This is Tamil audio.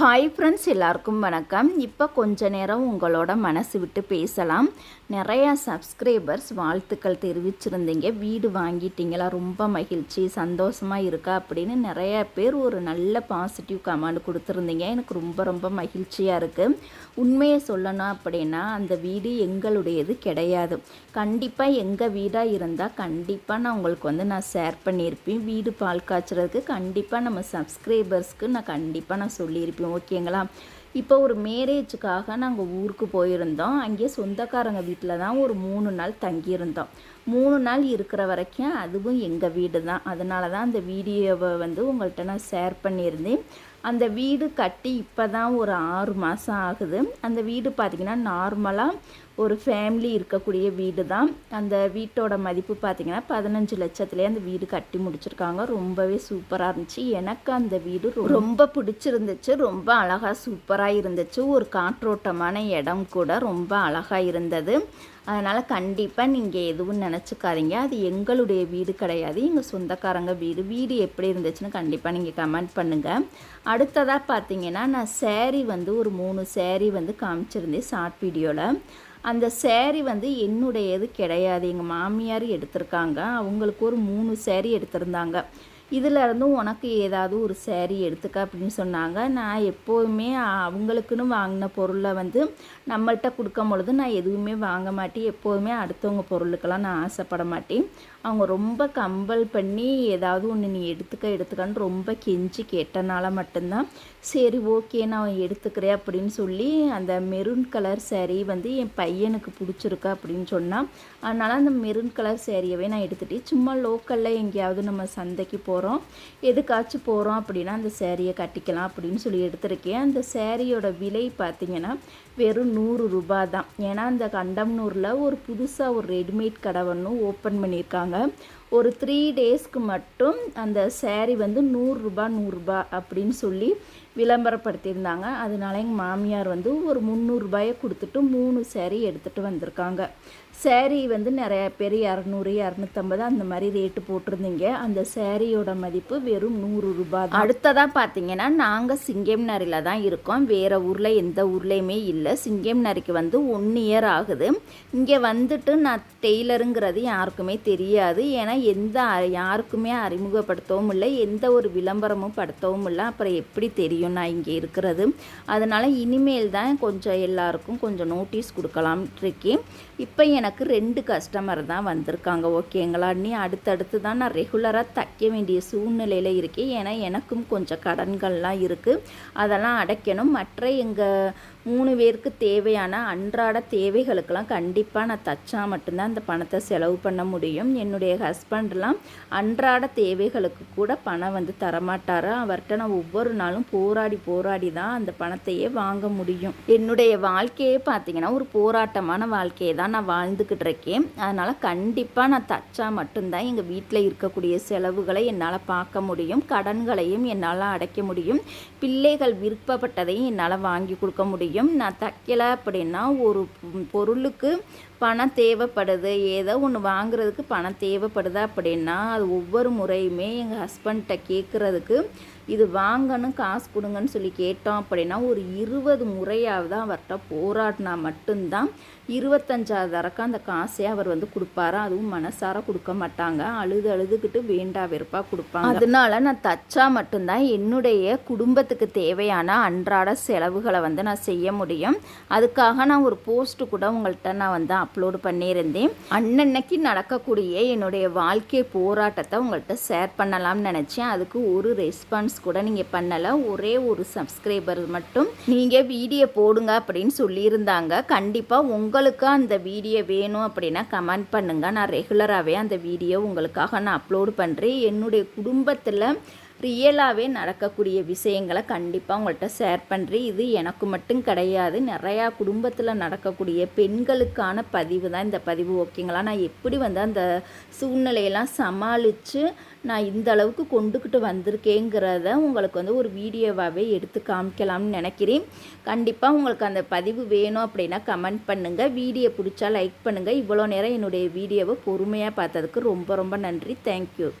ஹாய் ஃப்ரெண்ட்ஸ் எல்லாருக்கும் வணக்கம். இப்போ கொஞ்ச நேரம் உங்களோட மனசு விட்டு பேசலாம். நிறையா சப்ஸ்கிரைபர்ஸ் வாழ்த்துக்கள் தெரிவிச்சிருந்தீங்க. வீடு வாங்கிட்டீங்களா? ரொம்ப மகிழ்ச்சி சந்தோஷமாக இருக்கா? அப்படின்னு நிறைய பேர் ஒரு நல்ல பாசிட்டிவ் கமெண்ட் கொடுத்துருந்தீங்க. எனக்கு ரொம்ப ரொம்ப மகிழ்ச்சியாக இருக்குது உண்மையை சொல்லணும் அப்படின்னா அந்த வீடு எங்களுடையது கிடையாது. கண்டிப்பாக எங்கள் வீடாக இருந்தால் கண்டிப்பாக நான் உங்களுக்கு வந்து நான் ஷேர் பண்ணியிருப்பேன். வீடு பால் காய்ச்சறதுக்கு கண்டிப்பாக நம்ம சப்ஸ்கிரைபர்ஸ்க்கு நான் கண்டிப்பாக நான் சொல்லியிருப்பேன். ஓகேங்களா இப்போ ஒரு மேரேஜுக்காக நாங்கள் ஊருக்கு போயிருந்தோம். அங்கேயே சொந்தக்காரங்க வீட்டில் தான் ஒரு மூணு நாள் தங்கியிருந்தோம். மூணு நாள் இருக்கிற வரைக்கும் அதுவும் எங்கள் வீடு தான். அதனால தான் அந்த வீடியோவை வந்து உங்கள்கிட்ட நான் ஷேர் பண்ணியிருந்தேன். அந்த வீடு கட்டி இப்போ தான் ஒரு ஆறு மாதம் ஆகுது. அந்த வீடு பார்த்திங்கன்னா நார்மலாக ஒரு ஃபேமிலி இருக்கக்கூடிய வீடு தான் அந்த வீட்டோட மதிப்பு பார்த்திங்கன்னா பதினஞ்சு லட்சத்துலேயே அந்த வீடு கட்டி முடிச்சிருக்காங்க. ரொம்பவே சூப்பராக இருந்துச்சு. எனக்கு அந்த வீடு ரொம்ப பிடிச்சிருந்துச்சு. ரொம்ப அழகாக சூப்பராக இருந்துச்சு. ஒரு காற்றோட்டமான இடம் கூட ரொம்ப அழகாக இருந்தது. அதனால் கண்டிப்பாக நீங்கள் எதுவும் நினச்சிக்காதீங்க. அது எங்களுடைய வீடு கிடையாது. எங்கள் சொந்தக்காரங்க வீடு. வீடு எப்படி இருந்துச்சுன்னு கண்டிப்பாக நீங்கள் கமெண்ட் பண்ணுங்கள் அடுத்ததாக பார்த்தீங்கன்னா நான் சேரீ வந்து ஒரு மூணு சேரீ வந்து காமிச்சிருந்தேன் ஷார்ட் வீடியோவில் அந்த சேரீ வந்து என்னுடையது கிடையாது. எங்கள் மாமியார் எடுத்திருக்காங்க. அவங்களுக்கு ஒரு மூணு சேரீ எடுத்திருந்தாங்க. இதில் இருந்தும் உனக்கு ஏதாவது ஒரு சேரீ எடுத்துக்க அப்படின்னு சொன்னாங்க. நான் எப்போதுமே அவங்களுக்குன்னு வாங்கின பொருளை வந்து நம்மள்கிட்ட கொடுக்கும் பொழுது நான் எதுவுமே வாங்க மாட்டேன். எப்போதுமே அடுத்தவங்க பொருளுக்கெல்லாம் நான் ஆசைப்பட மாட்டேன். அவங்க ரொம்ப கம்பல் பண்ணி ஏதாவது ஒன்று நீ எடுத்துக்க எடுத்துக்கன்னு ரொம்ப கெஞ்சி கேட்டனால மட்டும்தான் சரி ஓகே நான் எடுத்துக்கிறேன் அப்படின்னு சொல்லி அந்த மெரூன் கலர் சேரீ வந்து என் பையனுக்கு பிடிச்சிருக்கு அப்படின்னு சொன்னால் அதனால் அந்த மெரூன் கலர் சேரீயவே நான் எடுத்துகிட்டேன் சும்மா லோக்கலில் எங்கேயாவது நம்ம சந்தைக்கு போகிறோம் எதுக்காச்சும் போகிறோம் அப்படின்னா அந்த சேரீயை கட்டிக்கலாம் அப்படின்னு சொல்லி எடுத்திருக்கேன். அந்த சேரீயோட விலை பார்த்திங்கன்னா வெறும் நூறு ரூபா தான். ஏன்னா அந்த கண்டம்னூரில் ஒரு புதுசாக ஒரு ரெடிமேட் கடை ஒன்று ஓப்பன் பண்ணியிருக்காங்க. ஒரு த்ரீ டேஸ்க்கு மட்டும் அந்த சேரீ வந்து நூறுரூபா நூறுரூபா அப்படின்னு சொல்லி விளம்பரப்படுத்தியிருந்தாங்க. அதனால எங்கள் மாமியார் வந்து ஒரு முந்நூறுபாயை கொடுத்துட்டு மூணு சேரீ எடுத்துகிட்டு வந்திருக்காங்க. சேரீ வந்து நிறைய பேர் இரநூறு இரநூத்தம்பது அந்த மாதிரி ரேட்டு போட்டிருந்தீங்க. அந்த சேரீயோட மதிப்பு வெறும் நூறு ரூபாய் அடுத்ததாக பார்த்தீங்கன்னா நாங்கள் சிங்கம்நரியில் தான் இருக்கோம். வேறு ஊரில் எந்த ஊர்லேயுமே இல்லை. சிங்கம்நரிக்கு வந்து ஒன் இயர் ஆகுது. இங்கே வந்துட்டு நான் டெய்லருங்கிறது யாருக்குமே தெரியாது. ஏன்னா எந்த யாருக்குமே அறிமுகப்படுத்தவும் இல்லை. எந்த ஒரு விளம்பரமும் படுத்தவும் இல்லை. அப்புறம் எப்படி தெரியும் நான் இங்கே இருக்கிறது. அதனால் இனிமேல் தான் கொஞ்சம் எல்லாருக்கும் கொஞ்சம் நோட்டீஸ் கொடுக்கலாம் இருக்கேன் இப்போ எனக்கு ரெண்டு கஸ்டமர் தான் வந்திருக்காங்க. ஓகேங்களா நீ அடுத்தடுத்து தான் நான் ரெகுலராக தைக்க வேண்டிய சூழ்நிலையில் இருக்கேன். ஏன்னா எனக்கும் கொஞ்சம் கடன்கள்லாம் இருக்குது அதெல்லாம் அடைக்கணும். மற்ற எங்கள் மூணு பேருக்கு தேவையான அன்றாட தேவைகளுக்கெல்லாம் கண்டிப்பாக நான் தச்சா மட்டும்தான் அந்த பணத்தை செலவு பண்ண முடியும். என்னுடைய ஹஸ்பண்ட்லாம் அன்றாட தேவைகளுக்கு கூட பணம் வந்து தரமாட்டார்? அவர்கிட்ட நான் ஒவ்வொரு நாளும் போராடி போராடி தான் அந்த பணத்தையே வாங்க முடியும். என்னுடைய வாழ்க்கையே பார்த்தீங்கன்னா ஒரு போராட்டமான வாழ்க்கையை தான் நான் வாழ்ந்துக்கிட்டு இருக்கேன். அதனால் கண்டிப்பாக நான் தச்சா மட்டும்தான் எங்கள் வீட்டில் இருக்கக்கூடிய செலவுகளை என்னால் பார்க்க முடியும். கடன்களையும் என்னால் அடைக்க முடியும். பிள்ளைகள் விருப்பப்பட்டதையும் என்னால் வாங்கி கொடுக்க முடியும். முடியும் நான் தைக்கலை அப்படின்னா ஒரு பொருளுக்கு பணம் தேவைப்படுது. ஏதோ ஒன்று வாங்குறதுக்கு பணம் தேவைப்படுதா அப்படின்னா அது ஒவ்வொரு முறையுமே எங்கள் ஹஸ்பண்ட்ட கேட்குறதுக்கு இது வாங்கணும் காசு கொடுங்கன்னு சொல்லி கேட்டோம் அப்படின்னா ஒரு இருபது முறையாவது அவர்கிட்ட போராடினா மட்டும்தான் இருபத்தஞ்சாவது தரக்கம் அந்த காசே அவர் வந்து கொடுப்பாரு. அதுவும் மனசார கொடுக்க மாட்டாங்க. அழுது அழுதுகிட்டு வேண்டா வெறுப்பாக கொடுப்பாங்க. அதனால நான் தச்சா மட்டும்தான் என்னுடைய குடும்பத்துக்கு தேவையான அன்றாட செலவுகளை வந்து நான் செய்ய முடியும். அதுக்காக நான் ஒரு போஸ்ட் கூட உங்கள்கிட்ட நான் வந்து அப்லோடு பண்ணியிருந்தேன். அன்னன்னைக்கு நடக்கக்கூடிய என்னுடைய வாழ்க்கை போராட்டத்தை உங்கள்கிட்ட ஷேர் பண்ணலாம்னு நினச்சேன். அதுக்கு ஒரு ரெஸ்பான்ஸ் கூட நீங்கள் பண்ணலை. ஒரே ஒரு சப்ஸ்கிரைபர் மட்டும். நீங்கள் வீடியோ போடுங்க அப்படின்னு சொல்லியிருந்தாங்க. கண்டிப்பாக உங்களுக்கு அந்த வீடியோ வேணும் அப்படின்னா கமெண்ட் பண்ணுங்கள் நான் ரெகுலராகவே அந்த வீடியோ உங்களுக்காக நான் அப்லோடு பண்ணுறேன் என்னுடைய குடும்பத்தில் ரியலாகவே நடக்கக்கூடிய விஷயங்களை கண்டிப்பாக உங்கள்கிட்ட ஷேர் பண்ணுறேன் இது எனக்கு மட்டும் கிடையாது. நிறையா குடும்பத்தில் நடக்கக்கூடிய பெண்களுக்கான பதிவு தான் இந்த பதிவு ஓகேங்களா நான் எப்படி வந்து அந்த சூழ்நிலையெல்லாம் சமாளித்து நான் இந்த அளவுக்கு கொண்டுக்கிட்டு வந்திருக்கேங்கிறத உங்களுக்கு வந்து ஒரு வீடியோவாகவே எடுத்து காமிக்கலாம்னு நினைக்கிறேன். கண்டிப்பாக உங்களுக்கு அந்த பதிவு வேணும் அப்படின்னா கமெண்ட் பண்ணுங்கள் வீடியோ பிடிச்சா லைக் பண்ணுங்கள் இவ்வளோ நேரம் என்னுடைய வீடியோவை பொறுமையாக பார்த்ததுக்கு ரொம்ப ரொம்ப நன்றி. தேங்க்யூ